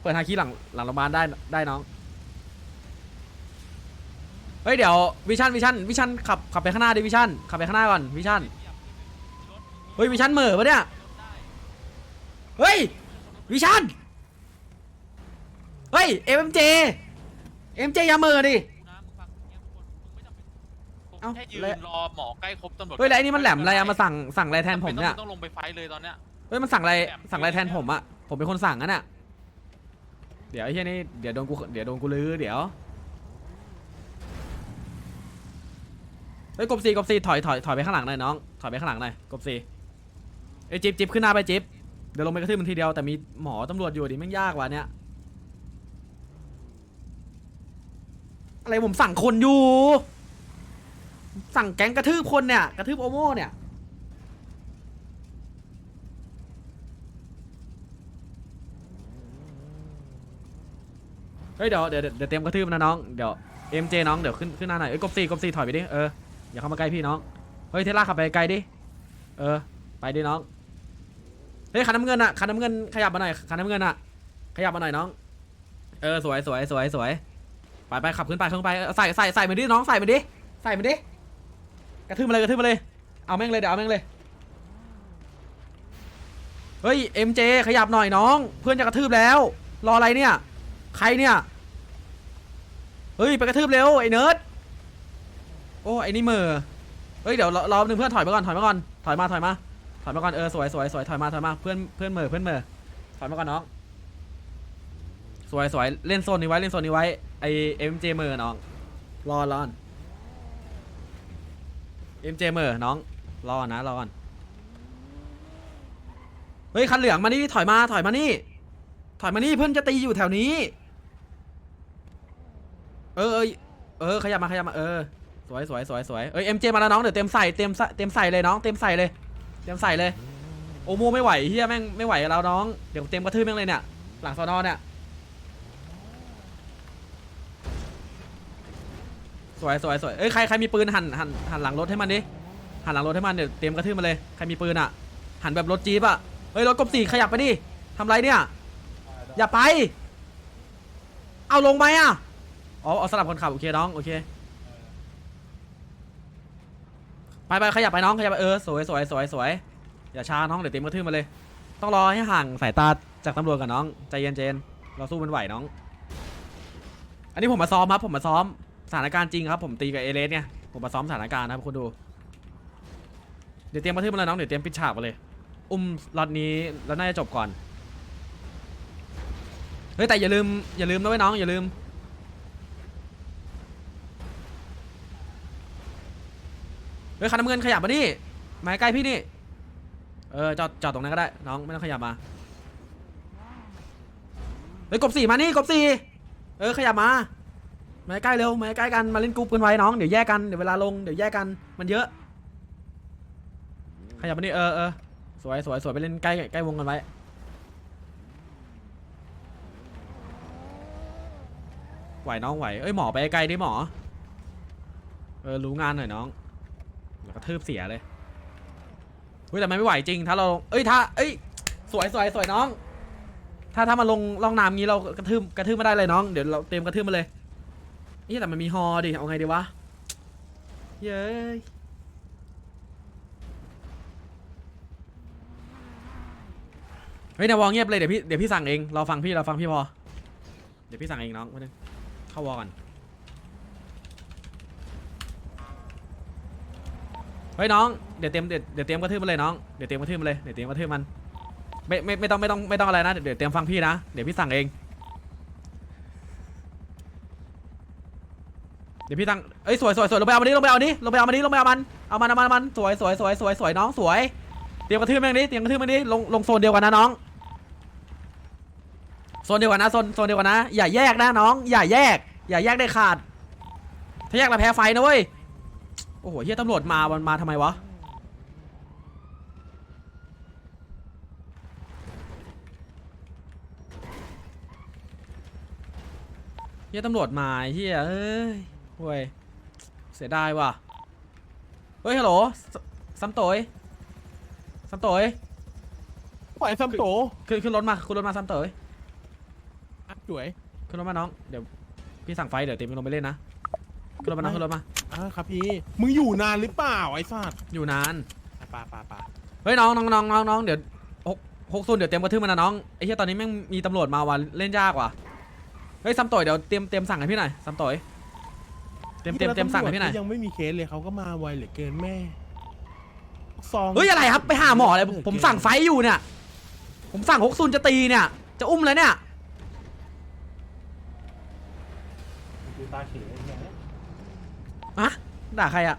เปิดฮาคิหลังหลังโรงพยาบาลได้ได้น้อง เฮ้ยเดี๋ยววิชั่นวิชั่นวิชั่นขับขับไปข้างหน้าดิวิชั่นขับไปข้างหน้าก่อนวิชั่นเฮ้ยวิชั่นเหม่อปะเนี่ยเฮ้ยวิชั่นเฮ้ยเอ็มเจเอ็มเจอย่าเหม่อดินะมึงฟังเงียบคนมึงไม่จำเป็นผมเอ้า แค่ยืแล้วนรอหมอใกล้ครบตำรวจเฮ้ยแล้วไอ้นี่มันแหลมอะไรอะมาสั่งสั่งอะไรแทนผมเนี่ย ต้องลงไปไฟท์เลยตอนเนี้ย เฮ้ยมันสั่งอะไรสั่งอะไรแทนผมอะผมเป็นคนสั่งนั่นอะ เดี๋ยวไอ้เหี้ยนี่เดี๋ยวโดนกูเดี๋ยวโดนกูลือเดี๋ยวเฮ้ยกบซีกบซีถอยถอยถอยไปข้างหลังหน่อยน้องถอยไปข้างหลังหน่อยกบซีเอ้จิ๊บจิ๊บขึ้นหน้าไปจิ๊บเดี๋ยวลงไปกระทืบมันทีเดียวแต่มีหมอตำรวจอยู่ดิแม่งยากว่ะเนี่ยอะไรผมสั่งคนอยู่ สั่งแก๊งกระทืบคนเนี่ยกระทืบโอโม่เนี่ย เฮ้ยเดี๋ยวเดี๋ยวเดี๋ยวเตรียมกระทืบนะน้องเดี๋ยวเอ็มเจน้องเดี๋ยวขึ้นขึ้นหน้าหน่อยเอ้ยกบซีกบซีถอยไปดิเอออย่าเข้ามาใกล้พี่น้องเฮ้ยเทสลาขับไปไกลดิเออไปดิน้องเฮ้ยคันน้ำเงินอะคันน้ำเงินขยับมาหน่อยคันน้ำเงินอะขยับมาหน่อยน้อง เออสวยสวยสวยสวยไปไปขับขึ้นไปขึ้นไปใส่ใส่ใส่มาดิน้องใส่มาดิใส่มาดิกระทืบมาเลยกระทืบมาเลยเอาแม่งเลยเดี๋ยวเอาแม่งเลยเฮ้ยเอ็มเจขยับหน่อยน้อง เพื่อนจะกระทืบแล้ว รออะไรเนี่ย ใครเนี่ย เฮ้ยไปกระทืบเร็วไอ้เนิร์ดโอ้ไอ้นี่มือเฮ้ยเดี๋ยวรอรอหนึ่งเพื่อนถอยมาก่อนถอยมาก่อนถอยมาถอยมาถอยมาก่อนเออสวยสวยสวยถอยมาถอยมาเพื่อนเพื่อนมือเพื่อนมือถอยมาก่อนน้องสวยสวยเล่นโซนนี้ไว้เล่นโซนนี้ไว้ไอเอ็มเจมือน้องรอรอนเอ็มเจมือน้องรอนะรอก่อนเฮ้ยคันเหลืองมานี่ถอยมาถอยมานี่ถอยมานี่เพื่อนจะตีอยู่แถวนี้ ออเออเออขยับมาขยับมาเออสวยสวยสวยสวยเอ้ยเอ็มเจมาแล้วน้องเดี๋ยวเต็มใส่เต็มใส่เต็มใส่เลยน้องเต็มใส่เลยเต็มใส่เลยโอโมไม่ไหวเฮียแม่งไม่ไหวกับเราน้องเดี๋ยวเต็มกระทืบแม่งเลยเนี่ยหลังสอนอเนี่ยสวยสวยสวยเอ้ยใครใครมีปืนหันหันหันหลังรถให้มันดิหันหลังรถให้มันเดี๋ยวเตรียมกระทืบมาเลยใครมีปืนอะหันแบบรถจี๊ปอะเฮ้ยรถกบสี่ขยับไปดิทำไรเนี่ยอย่าไป เอาลงไปอะ อ๋อเอาสลับคนขับโอเคน้องโอเค ไปไปขยับไปน้องขยับไปเออสวยสวยสวยสวยอย่าช้าน้องเดี๋ยวเต็มกระทืบมาเลย ต้องรอให้ห่างสายตาจากตำรวจกับน้องใจเย็นเจนเราสู้มันไหวน้อง อันนี้ผมมาซ้อมครับผมมาซ้อมสถานการณ์จริงครับ ผมตีกับเอเลสเนี่ยผมมาซ้อมสถานการณ์นะครับคุณดู เดี๋ยวเตรียมกระทืบมาเลยน้องเดี๋ยวเตรียมปิดฉากมาเลย อุ้มล็อตนี้แล้วน่าจะจบก่อนเฮ้ยแต่อย่าลืมอย่าลืมนะเว้ยน้องอย่าลืม เฮ้ยคันน้ำเงินขยับมาดิมาใกล้พี่นี่ เออจอดจอดตรงนั้นก็ได้ น้องไม่ต้องขยับมา เฮ้ยกบสี่มานี่กบสี่เออขยับมา มาใกล้เร็วมาใกล้กันมาเล่นกรุ๊ปกันไว้น้องเดี๋ยวแยกกันเดี๋ยวเวลาลงเดี๋ยวแยกกันมันเยอะ ขยับมานี่เออเออสวยสวยสวยไปเล่นใกล้ใกล้วงกันไว้ไหวน้องไหวเอ้ยหมอไปไกลดิหมอ เออรู้งานหน่อยน้อง เดี๋ยวกระทืบเสียเลยเฮ้ยแต่มันไม่ไหวจริง ถ้าเรา เอ้ยถ้า เอ้ย สวยสวยสวยน้อง ถ้าถ้ามาลงล่องน้ำงี้เรากระทืบกระทืบไม่ได้เลยน้อง เดี๋ยวเราเตรียมกระทืบมาเลย นี่แต่มันมีฮอดิ เอาไงดีวะ เย้ยเฮ้ยนาวอเงียบเลยเดี๋ยวพี่เดี๋ยวพี่สั่งเอง เราฟังพี่เราฟังพี่พอ เดี๋ยวพี่สั่งเองน้องมาหนึ่งเข้าวอก่อน ฮ้ยน้องเดี๋ยวเตรียมเดี๋ยวเดี๋ยวเตรียมกระทืบมันเลยน้องเดี๋ยวเตรียมกระทืบมันเลยเดี๋ยวเตรียมกระทืบมันไม่ไม่ไม่ต้องไม่ต้องไม่ต้องอะไรนะเดี๋ยวเดี๋ยวเตรียมฟังพี่นะเดี๋ยวพี่สั่งเองเดี๋ยวพี่สั่งเอ้ยสวยสวยสวยลงไปเอามันนี้ลงไปเอานี้ลงไปเอามันนี้ลงไปเอามันเอามันเอามันเอามันสวยสวยสวยสวยสวยน้องสวยเตรียมกระทืบแม่งดิเตรียมกระทืบแม่งดิลงลงโซนเดียวกันนะน้องโซนเดียวกันนะโซนโซนเดียวกันนะอย่าแยกนะน้อง อย่าแยก อย่าแยกได้ขาด ถ้าแยกเราแพ้ไฟนะเว้ย โอ้โหเฮียตำรวจมามันมาทำไมวะ เฮียตำรวจมาไอ้เฮียเอ้ยเว้ยเสียดายว่ะ เฮ้ยฮัลโหลสซัมโตยซัมโตยปล่อยซัมโตขึ้นขึ้นรถมาขึ้นรถมาซัมโตยสวยขึ้นรถมาน้อง เดี๋ยวพี่สั่งไฟเดี๋ยวเต็มลงไปเล่นนะ ขึ้นรถมาน้องขึ้นรถมา อ่าครับพี่ มึงอยู่นานหรือเปล่าไอ้สัตว์อยู่นาน ปาปาปาเฮ้ยน้องน้องน้องน้องน้องเดี๋ยวหกหกศูนย์เดี๋ยวเตรียมกระทืบมันนะน้องไอ้เหี้ยตอนนี้แม่งมีตำรวจมาว่ะเล่นยากว่ะเฮ้ยซัมต่อยเดี๋ยวเตรียมเตรียมสั่งให้พี่หน่อยซัมต่อยเตรียมเตรียมเตรียมสั่งให้พี่หน่อยยังไม่มีเคสเลยเขาก็มาไวเหลือเกินแม่ซองเฮ้ยอะไรครับไปหาหมอเลยผมสั่งไฟอยู่เนี่ย ผมสั่งหกศูนย์จะตีเนี่ย จะอุ้มแล้วเนี่ยดูตาเฉยไอ้เหี้ยอะด่าใครอะ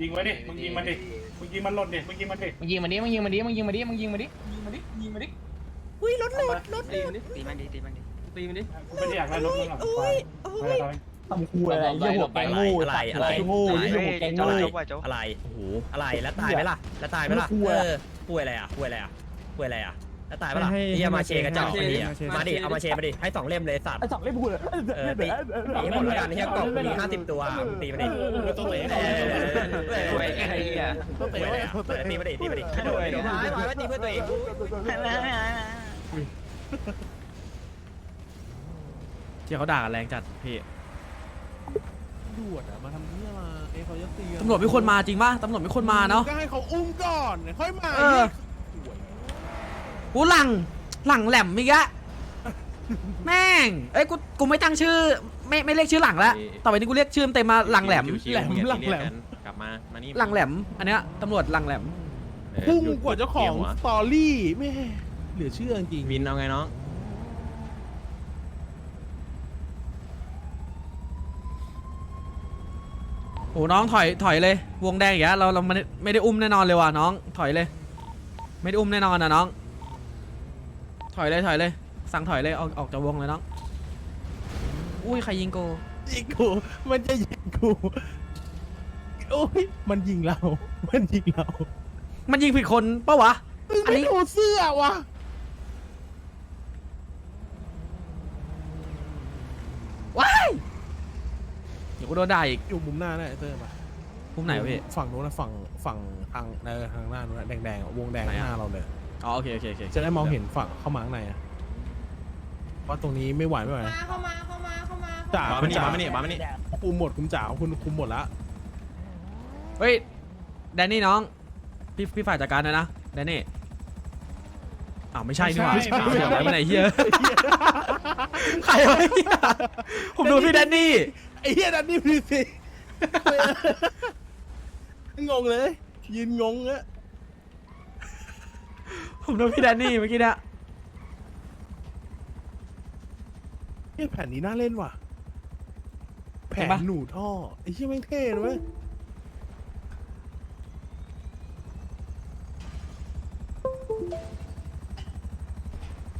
ยิงไว้ดิ มึงยิงมันดิ มึงยิงมันหล่นดิ มึงยิงมันดิ มึงยิงมันดิมึงยิงมันดิมึงยิงมันดิมึงยิงมันดิยิงมันดิยิงมันดิอุ้ยรถหลุดรถตีมันดิตีมันดิตีมันดิตีมันดิกูไม่ได้อยากได้รถมึงหรอกควายไม่ได้ทำคูอะไรยี่หัวแกงงูอะไรอะไรงูยี่หัวแกงงูอะไรโอ้โหอะไรแล้วตายไหมล่ะแล้วตายไหมล่ะไม่กลัวเออป่วยอะไรอะป่วยอะไรอะป่วยอะไรอะ แล้วตายไหมล่ะเฮียมาเชกระจอกไอ้เฮียมาดิ เอามาเชมาดิ ให้สองเล่มเลยสัตว์ไอ้สองเล่นพูดเลยเออตีตีให้หมดแล้วกันเฮียกล่องมีห้าสิบตัวมึงตีมาดิไม่ต้องเตะเออเออเออโอ้ยไอ้เหี้ยต้องป่เตะวยอะไรอะเออตีมาดิตีมาดิไม่โดนไม่โดนไม่ไม่ตีเพื่อตัวเองที่เขาด่ากันแรงจัดพี่ดวดอะมาทำเนี้ยมาเอ้ยเขาจะตีกันตำรวจไม่คนมาจริงป่ะตำรวจไม่คนมาเนาะ ก็ให้เขาอุ้มก่อนค่อยมาเออกู หลังหลังแหลมอีกอะแม่งเอ้ยกูกูไม่ตั้งชื่อ ไม่ไม่เรียกชื่อหลังแล้วต่อไปนี้กูเรียกชื่อเต็มมาหลังแหลมแหลมหลังแหลมกลับมามานี่หลังแหลม อันเนี้ยตำรวจหลังแหลมพุ่งกว่าเจ้าของสตอรี่แม่เหลือเชื่อจริงวินเอาไงน้องโอ้น้องถอยถอยเลย วงแดงอย่างเงี้ยเราเราไม่ได้ไม่ได้อุ้มแน่นอนเลยว่ะน้องถอยเลย ไม่ได้อุ้มแน่นอนนะน้องถ อยเลยถอยเลย สั่งถอยเลยออกออกจากวงเลยน้อง อุ้ยใครยิงโกยิงกู มันจะยิงกู โอ้ย มันยิงเรา มันยิงเรามันยิงผิดคนปะวะ มึงอันไม่นี้ ดูเสื้อวะว้ายเดี๋ยวกูโดนด่าอีกอยู่มุมหน้าน่ะไอ้เตอร์ปะมุมไหนวะพี่ ฝั่งนู้นนะฝั่งฝั่งทางเออทางหน้านู้นนะแดงๆอะวงแดงไหนอะ หน้าเราเลย อ๋อโอเคโอเคโอเคจะได้มองเห็นฝั่งเข้ามาข้างในอะว่าตรงนี้ไม่ไหวไม่ไหว มาเข้ามาเข้ามาเข้ามาจ่ามาคุมาณนี่จ่ามามานี่มามานี่คุมหมดคุณจ่าคุณคุมหมดละเฮ้ยแดนนี่น้องพี่พี่ฝ่ายจัดการนะนะแดนนี่อ้าวไม่ใช่นี่หว่าอ้าวเดี๋ยวไปไหนเฮียใครวะเหี้ยผมดูพี่แดนนี่ไอ้เหี้ยนั่นนี่พี่สิงงเลย ยืนงงอะ ผมดูพี่แดนนี่เมื่อกี้เนี่ยเฮ้ยแผ่นนี้น่าเล่นว่ะ แผ่นหนูท่อไอ้เหี้ยแม่งเท่เลยเว้ย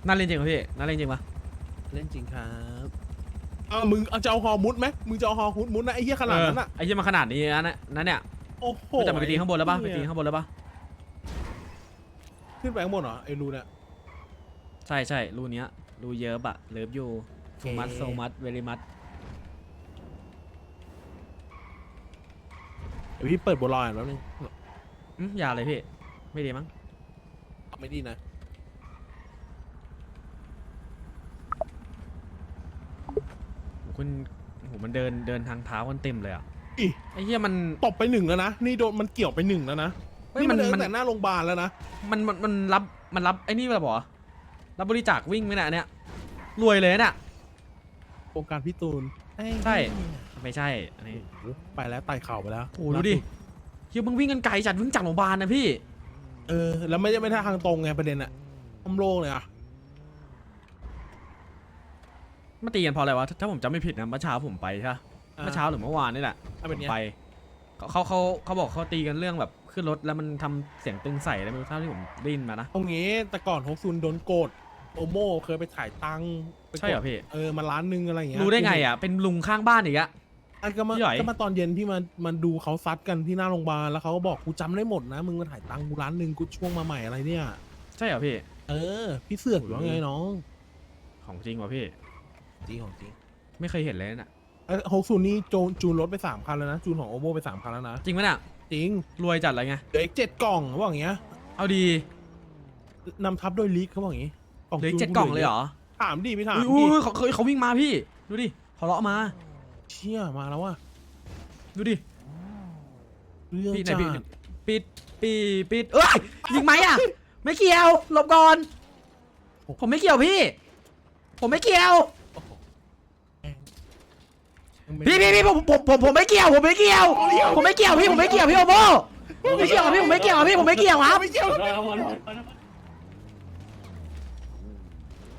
น่าเล่นจริงป่ะพี่น่าเล่นจริงป่ะเล่นจริงครับเอามึงเอาจะเอาฮอมุดไหมมึงจะเอาฮอมุดมุดนะไอ้เหี้ยขนาดนั้นอะไอ้เหี้ยมาขนาดนี้นะนั่นเนี่ยโอ้โหมันจะมาไปตีข้างบนแล้วป่ะไปตีข้างบนแล้วป่ะ ขึ้นไปข้างบนเหรอไอ้รูเนี่ยใช่ใช่รูเนี้ยรูเยอะอะเลิฟยูโซมัสโซมัสเวลิมัสเดี๋ยวพี่เปิดบัวลอยแล้วนึงอย่าเลยพี่ ไม่ดีมั้งไม่ดีนะโหคุณโหมันเดินเดินทางเท้ากันเต็มเลยอะอีไอ้เหี้ยมันตบไปหนึ่งแล้วนะนี่โดนมันเกี่ยวไปหนึ่งแล้วนะเฮ้ย นี่มัมันนเดินมันแต่หน้าโรงพยาบาลแล้วนะมันมันมันรับมันรับไอ้นี่แบบเหรอรับบริจาควิ่งไหมเนะอันเนี่ยรวยเลยน่ะ โครงการพี่ตูนใช่ ไม่ใช่อันนี้โอ้โหไปแล้วไต่เข่าไปแล้วโอ้โหดูดิเฮียมึงวิ่งกันไกลจัดวิ่งจากโรงพยาบาลนะพี่ เออ แล้วไม่ได้ไม่ได้ทางตรงไงประเด็นอะทำโล่งเลยอะมาตีกันเพราะอะไรวะถ้าถ้าผมจำไม่ผิดนะเมื่อเช้าผมไปใช่ปะเมื่อเช้าหรือเมื่อวานนี่แหละถ้าเป็นผมเนี้ยไปเขาเขาเขาเขาบอกเขาตีกันเรื่องแบบ ขึ้นรถแล้วมันทำเสียงตึงใส่อะไรไม่รู้เท่าที่ผมได้ยินมานะ ตรงนี้แต่ก่อนฮกซุนโดนโกดโอโมเคยไปถ่ายตังค์ไปกดใช่เหรอพี่ เออมาล้านหนึงอะไรอย่างเงี้ยรู้ได้ไงอะ เป็นลุงข้างบ้านอีกอะ อันก็มาพี่หอย ก็มาตอนเย็นที่มามันดูเขาซัดกันที่หน้าโรงพยาบาลแล้วเขาก็บอกกูจำได้หมดนะมึงมาถ่ายตังค์กูล้านหนึ่งกูช่วงมาใหม่อะไรเนี่ย ใช่เหรอพี่ เออ พี่เสือกอยู่ว่าไงน้องของจริงวะพี่ จริงของจริงไม่เคยเห็นเลยน่ะเออฮกซุนนี่โจนจูนรถไปสามคันแล้วนะจูนของโอโมไปสามคันแล้วนะจริงไหมเนี่ย จริงรวยจัดอะไรไงเหลืออีกเจ็ดกล่องเขาบอกอย่างเงี้ยเอาดีนำทับโดยลีกเขาบอกอย่างงี้เหลืออกเจ็ดกล่องเลยเหรอถามดิพี่ถามอุ้ยดิอุ้ยเขาเคยเขาวิ่งมาพี่ดูดิเขาเลาะมาเชี่ยมาแล้วว่ะดูดิเรื่องพี่ไหนจัพี่ดปิดปิดปิดเอ้ยยิงไหมอะ ไม่เกี่ยวหลบก่อนผมไม่เกี่ยวพี่ ผมไม่เกี่ยว พี่พี่พี่ผมผมผมผมไม่เกี่ยวผมไม่เกี่ยว ผมไม่เกี่ยวพี่ผมไม่เกี่ยวพี่โอโบไม่เกี่ยวครับพี่ผมไม่เกี่ยวพี่ผมไม่เกี่ยวครับ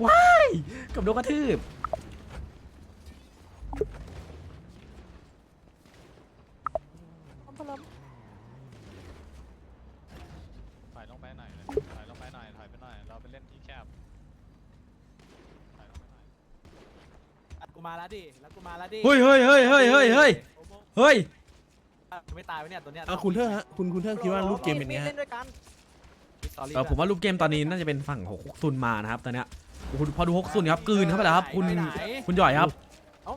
ว้ายกับโดนกระทืบ ถอยลงไปหน่อยเลยถอยลงไปหน่อยถอยไปหน่อย เราไปเล่นที่แคบถอยลงไปหน่อย กู มาแล้วดิแล้วกูมาแล้วดิเฮ้ยเฮ้ยเฮ้ยเฮ้ยเฮ้ยเฮ้ยเฮ้ยไม่ตายไว้เนี่ยตัวเนี้ยอะคุณเทอร์ฮะคุณคุณเทอร์คิดว่ารูปเกมเป็นไงฮะเล่นด้วยกันเออผมว่ารูปเกมตอนนี้น่าจะเป็นฝั่งของฮกซุนมานะครับตอนเนี้ยโอ้โหพอดูฮกซุนครับกลืนเข้าไปแล้วครับ คุณคุณหย่อยครับ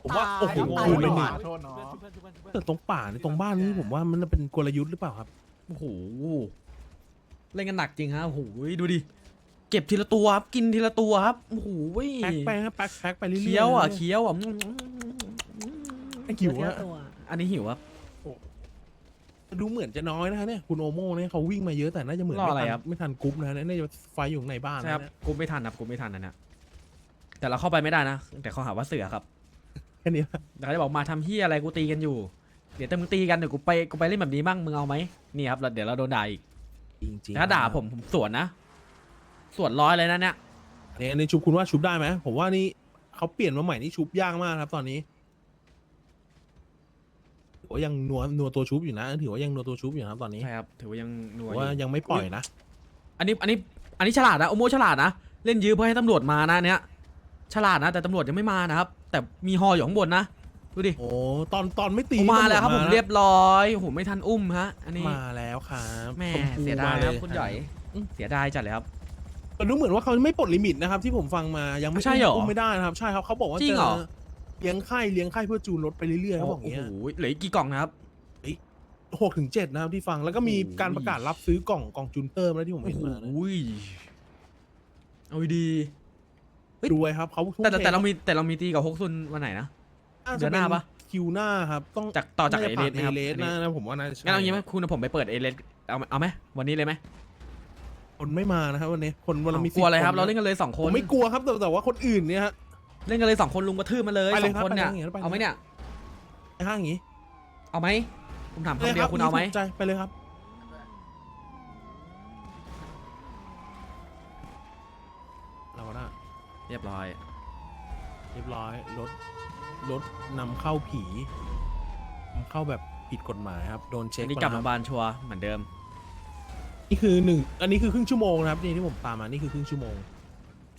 ผมว่าโอ้โหตายคืนไปหนึ่งโทษเนาะเพื่อนเพื่อนเพื่อนแต่ตรงป่าในตรงบ้านนี้ผมว่ามันเป็นกลยุทธ์หรือเปล่าครับโอ้โหเล่นกันหนักจริงฮะโอ้โหดูดิเก็บทีละตัวครับกินทีละตัวครับโอ้โหแพ็คไปครับแพ็คแพ็คไปเรื่อยๆเคี้ยวอะนะเคี้ยวอะไอ้หิวอะอันนี้หิวครับดูเหมือนจะน้อยนะฮะเนี่ยคุณโอโม่เนี่ยเขาวิ่งมาเยอะแต่น่าจะเหมือนรอไม่อะไรทันครับไม่ทันกรุ๊ปนะเนี่ยน่าจะไฟอยู่ข้างในบ้านใช่ครับนะกูไม่ทันครับกูไม่ทันนะเนี่ยแต่เราเข้าไปไม่ได้นะ แต่เขาหาว่าเสือครับแค่นี้แต่เขาจะบอกมาทำเฮียอะไรกูตีกันอยู่เดี๋ยวแต่มึงตีกันเดี๋ยวกูไปกูไปเล่นแบบนี้บ้างมึงเอาไหมนี่ครับแล้วเดี๋ยวเราโดนด่าอีกจริงๆแต่ถ้าด่าผมผมสวนนะ สวนร้อยเลยนะเนี่ยเนี่ยในชุบคุณว่าชุบได้ไหมผมว่านี่เขาเปลี่ยนมาใหม่นี่ชุบยากมากครับ ตอนนี้ถือว่ายังนัวนัวตัวชุบอยู่นะถือว่ายังนัวตัวชุบอยู่นะครับตอนนี้ใช่ครับถือว่ายังหน่วถืยอว่ายังไม่ปล่อยนะอันนี้อันนี้อันนี้ฉลาดนะโอโมฉลาดนะเล่นยื้อเพื่อให้ตำรวจมานะเนี้ยฉลาดนะ แต่ตำรวจยังไม่มานะครับ แต่มีฮออยู่ข้างบนนะดูดิโอ้ตอนตอนไม่ตีผมมาแล้วครับตำผวจมนะเรียบร้อยโอ้โหไม่ทันอุ้มฮะ อันนี้มาแล้วครับแม่ชพูเสียดายมครับลคุณใหญ่อื้อเสียดายจัดเลยครับ แต่ดูเหมือนว่าเขาไม่ปลดลิมิตนะครับที่ผมฟังมายังไม่ใช่เหรออุ้มไม่ได้นะครับใช่ครับเขาบอกว่าจริงเหรอ จะเลี้ยงไข่เลี้ยงไข่เพื่อจูนรถไปเรื่อยๆเขาบอกอโอ้ย่างโหเงี้ยเหลืออีกกี่กล่องนะครับ หกถึงเจ็ดนะครับที่ฟังแล้วก็มีโอ้โห การประกาศรับซื้อกล่องกล่องจูนเตอร์มาแล้วที่ผมโอ้เห็นโหมานะเอาดีรวยครับเขาทุ่มแต่แต่ทแต่เรามีแต่เรามีตีกับฮกซุนวันไหนนะ น่าเดืจะอนหน้าปะ คิวหน้าครับต้องจากต่อจากน่เอจะเลผ่าสนไหมเอครับเลสนะนะผมว่าน่าจะใช่งั้นเอางี้ไหมคุณเอาผมไปเปิดเอเลสเอาเอาไหมวันนี้เลยไหม คนไม่มานะครับวันนี้คนวันละมีกลัวอะไรครับ10เราเล่นกันเลยสองคผนมไม่กลัวครับแต่แต่ว่าคนอื่นเนี่ยฮะ เล่นกันเลยสองคนลุงกระทืบมาเลยไปสเลยองครับคนเนี่ย ไปเลยไปเลย เอาไหมเนี่ย ไอ้ห้างอย่างงี้เอาไหมผมถามไปคำเลยเดีคยรัวคุณเอาไหมถูกใจไปเลยครับเราได้เรียบร้อย เรียบร้อยรถรถนำเข้าผีนำเข้าแบบผิดกฎหมายครับ โดนเช็อัคนนี้กลับแวโรงพยาบาลชัวร์เหมือนเดิม นี่คือหนึ่งอันนี้คือครึ่งชั่วโมงนะครับนี่ที่ผมตามมานี่คือครึ่งชั่วโมง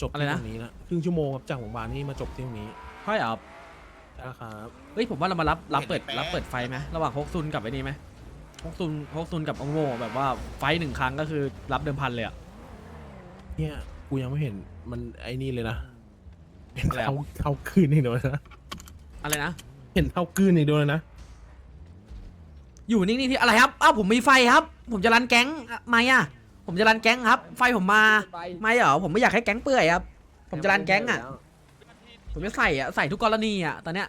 จบอะไรที่นะ ตรงนี้นะครึ่งชั่วโมงครับจากโรงพยาบาลนี่มาจบที่ตรงนี้ค่อยเอานะครับเฮ้ยผมว่าเรามารับรับเปิดรับเปิดไฟไหมระหว่างฮกซุนกับไอ้นี่ไหมฮกซุนฮกซุนกับองโมแบบว่าไฟหนึ่งครั้งก็คือรับเดิมพันเลยอะ เนี่ยกูยังไม่เห็นมันไอ้นี่เลยนะเห็นอะไรอะเท้าเท้าคืนอีกเดียวนะอะไรนะ เห็นเท้าคืนอีกเดียวเลยนะอยู่นิ่งๆที่อะไรครับอ้าวผมมีไฟครับ ผมจะรันแก๊งอะไม่อะผมจะรันแก๊งครับ ไฟผมมาไม่เหรอผมไม่อยากให้แก๊งเปื่อยครับ ผมจะรันแก๊งอะ ผมจะใส่อะใส่ทุกกรณีอะตอนเนี้ย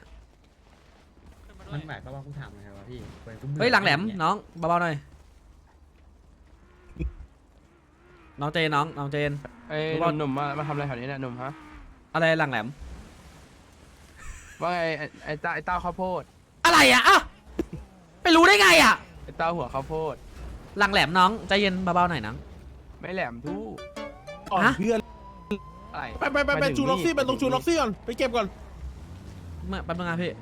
มันหมายความว่ากูถามไงวะพี่เฮ้ยหลังแหลมน้องเบาๆหน่อยน้องเจนน้องน้องเจนไอ้รู้หว่านุ่มๆมามาทำอะไรแถวนี้เนี่ยหนุ่มฮะอะไรหลังแหลมว่าไงไอ้ไอ้เต้าไอ้เต้าข้าวโพด อะไรอะอ้าวไปรู้ได้ไงอะไอ้เต้าหัวข้าวโพด หลังแหลมน้องใจเย็นเบาๆหน่อยน้อง ไม่แหลมทู่ก่อนฮะ เพื่อนอะไรไปไปไปไปมาถึงจูล็อกซี่นี่ไปตรงจูล็อกซี่ก่อนไปเก็บก่อนเมื่อแป๊บนึงนะพี่